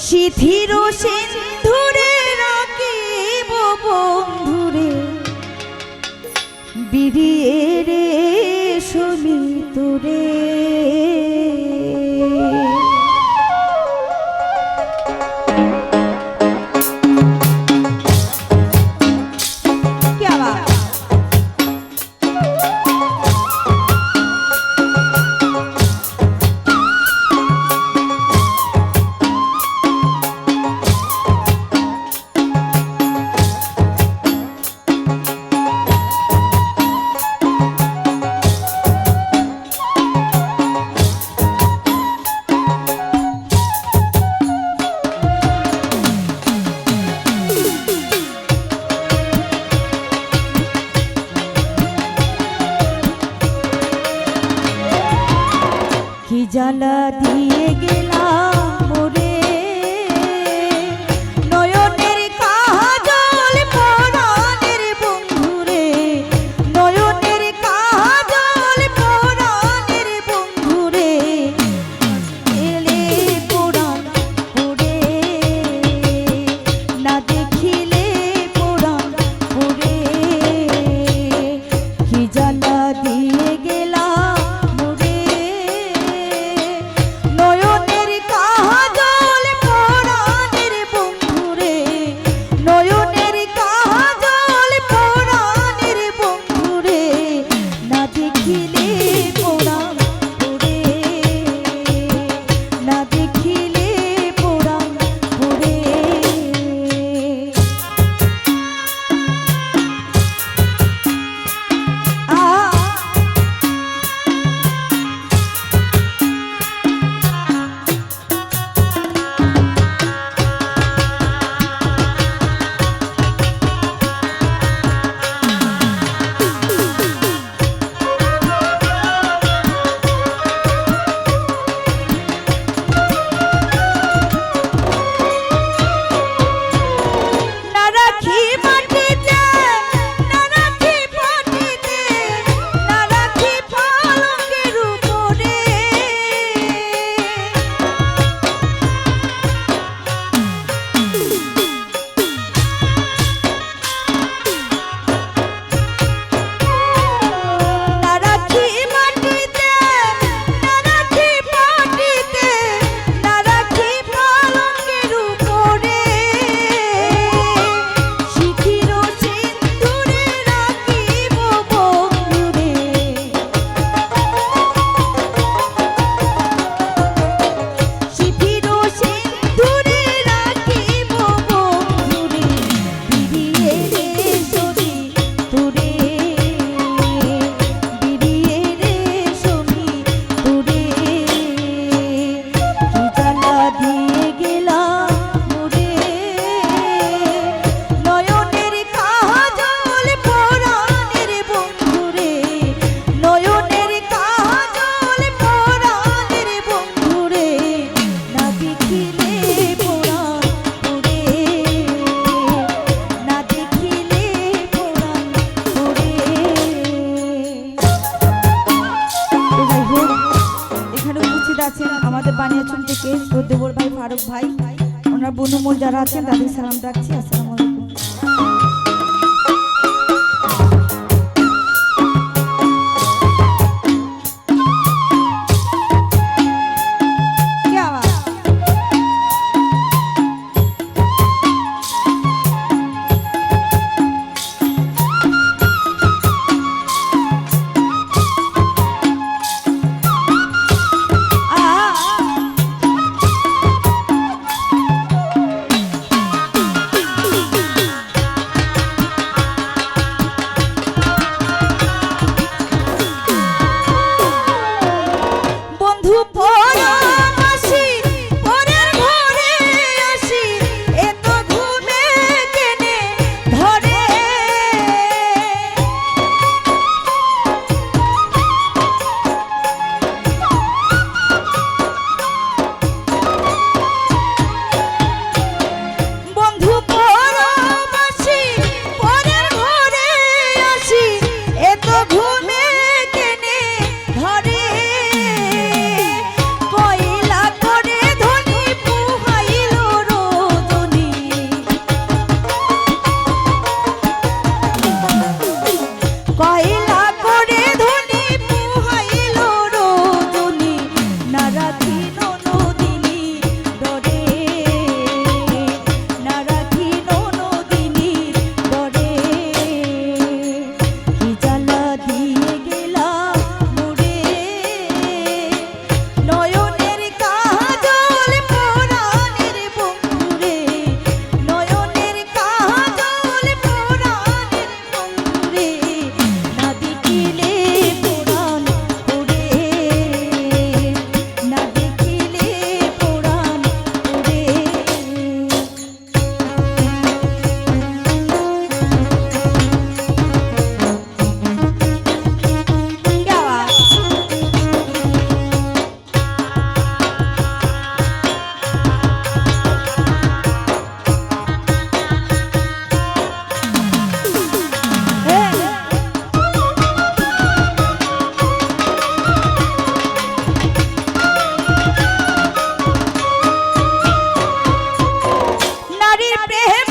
শিথির সিন্ধুরে রাখিব বন্ধুরে। বিরিয়ে রে সমিতুরে। আমাদের বানিয়াচুন থেকে প্রদ্যুবর ভাই, ফারুক ভাই, ওনার বনুমূল যারা আছেন তাদের সালাম রাখছি, আসসালাম প্রেম